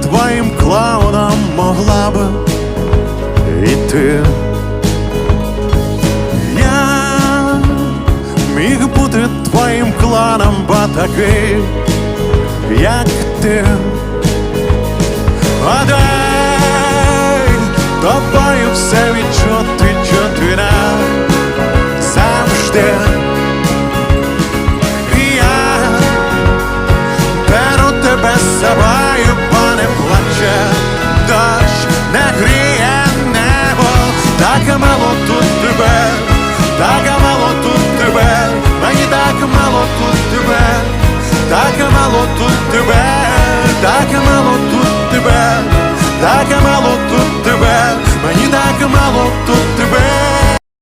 твоїм клауном могла б і ти. Я міг бути твоїм кланом, бо такий, як ти. А дай тобою все відчути, чотвіна завжди. І я беру тебе з собою. так мало тут тебе, так мало тут тебе, мені так мало тут тебе, так мало тут тебе, так мало тут тебе, так мало тут тебе, мені так мало тут.